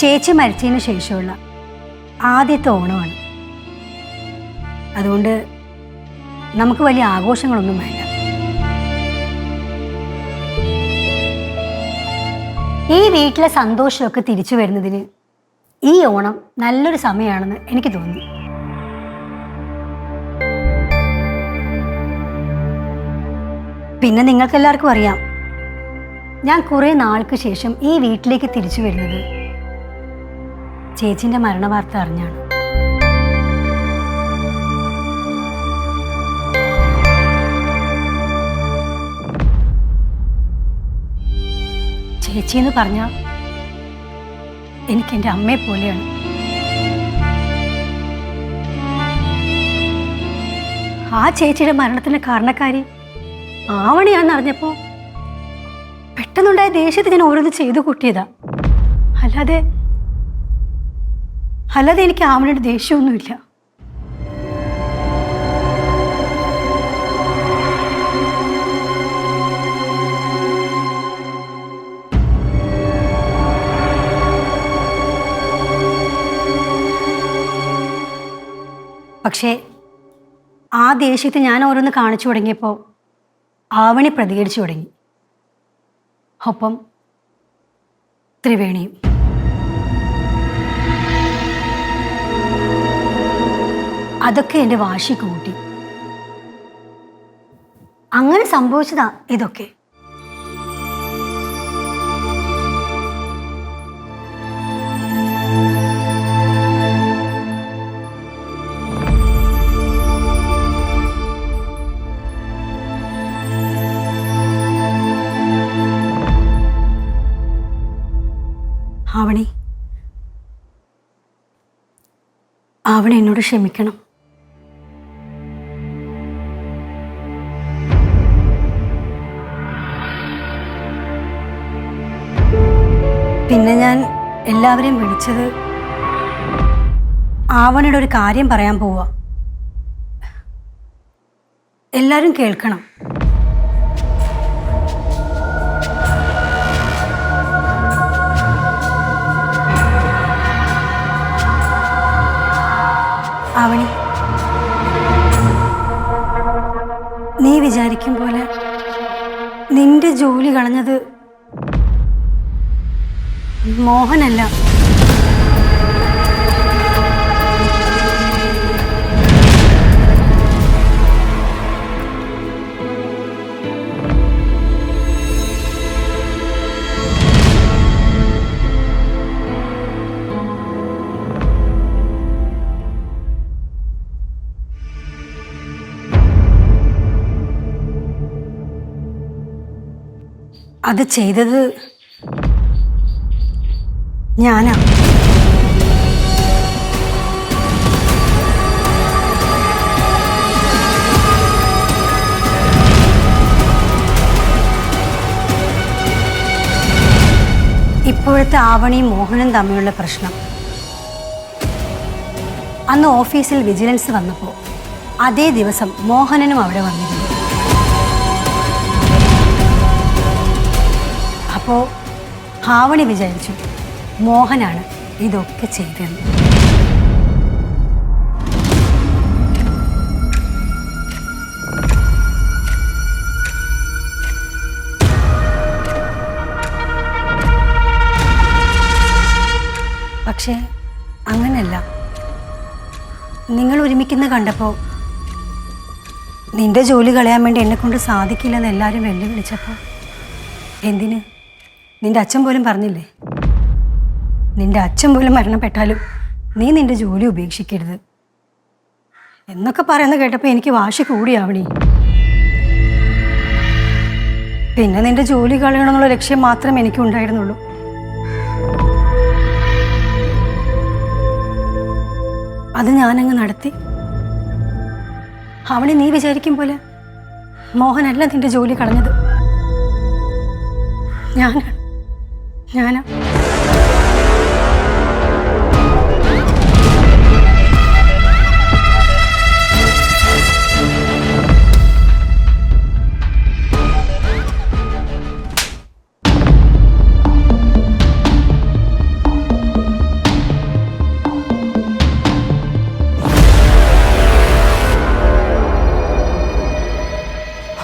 ചേച്ചി മരിച്ചതിന് ശേഷമുള്ള ആദ്യത്തെ ഓണമാണ്. അതുകൊണ്ട് നമുക്ക് വലിയ ആഘോഷങ്ങളൊന്നും വേണ്ട. ഈ വീട്ടിലെ സന്തോഷമൊക്കെ തിരിച്ചു വരുന്നതിന് ഈ ഓണം നല്ലൊരു സമയമാണെന്ന് എനിക്ക് തോന്നി. പിന്നെ നിങ്ങൾക്കെല്ലാവർക്കും അറിയാം ഞാൻ കുറേ നാൾക്ക് ശേഷം ഈ വീട്ടിലേക്ക് തിരിച്ചു വരുന്നത് ചേച്ചിന്റെ മരണവാർത്ത അറിഞ്ഞാണ്. ചേച്ചി എന്ന് പറഞ്ഞ എനിക്ക് എന്റെ അമ്മയെ പോലെയാണ്. ആ ചേച്ചിയുടെ മരണത്തിന് കാരണക്കാരി ആവണിയാണെന്ന് അറിഞ്ഞപ്പോൾ പെട്ടെന്നുണ്ടായ ദേഷ്യത്തിൽ ഞാൻ ഓരോന്ന് ചെയ്തു കൂട്ടിയതാ. അല്ലാതെ അല്ലാതെ എനിക്ക് ആവണയുടെ ദേഷ്യമൊന്നുമില്ല. പക്ഷേ ആ ദേഷ്യത്തെ ഞാൻ ഓരോന്ന് കാണിച്ചു തുടങ്ങിയപ്പോൾ ആവണി പ്രതികരിച്ചു തുടങ്ങി. ഒപ്പം ത്രിവേണിയും. അതൊക്കെ എന്റെ വാശി കൂട്ടി. അങ്ങനെ സംഭവിച്ചതാ ഇതൊക്കെ. ആവണി. ആവണി എന്നോട് ക്ഷമിക്കണം. പിന്നെ ഞാൻ എല്ലാവരെയും വിളിച്ചത് ആവണയുടെ ഒരു കാര്യം പറയാൻ പോവാ. എല്ലാവരും കേൾക്കണം. ആവണി നീ വിചാരിക്കും പോലെ നിന്റെ ജോലി കളഞ്ഞത് മോഹനല്ല. അത് ചെയ്തത് ഞാനാ. ഇപ്പോഴത്തെ ആവണിയും മോഹനും തമ്മിലുള്ള പ്രശ്നം. അന്ന് ഓഫീസിൽ വിജിലൻസ് വന്നപ്പോൾ അതേ ദിവസം മോഹനനും അവിടെ വന്നിരുന്നു. അപ്പോൾ ആവണി വിചാരിച്ചു മോഹനാണ് ഇതൊക്കെ ചെയ്തതെന്ന് പക്ഷേ അങ്ങനല്ല. നിങ്ങൾ ഒരുമിക്കുന്ന കണ്ടപ്പോൾ നിന്റെ ജോലി കളയാൻ വേണ്ടി എന്നെ കൊണ്ട് സാധിക്കില്ലെന്ന് എല്ലാവരും വെല്ലുവിളിച്ചപ്പോൾ എന്തിന്? നിന്റെ അച്ഛൻ പോലും പറഞ്ഞില്ലേ? നിന്റെ അച്ഛൻ പോലും മരണപ്പെട്ടാലും നീ നിന്റെ ജോലി ഉപേക്ഷിക്കരുത്. എന്നൊക്കെ പറയുന്ന കേട്ടപ്പോൾ എനിക്ക് വാശി കൂടിയാവണി പിന്നെ നിന്റെ ജോലി കളയണമെന്നുള്ള ലക്ഷ്യം മാത്രമേ എനിക്ക് ഉണ്ടായിരുന്നുള്ളൂ അത് ഞാനങ്ങ് നടത്തി. അവളെ നീ വിചാരിക്കും പോലെ മോഹനല്ല നിന്റെ ജോലി കളഞ്ഞത്. ഞാനാണ് ഞാനാ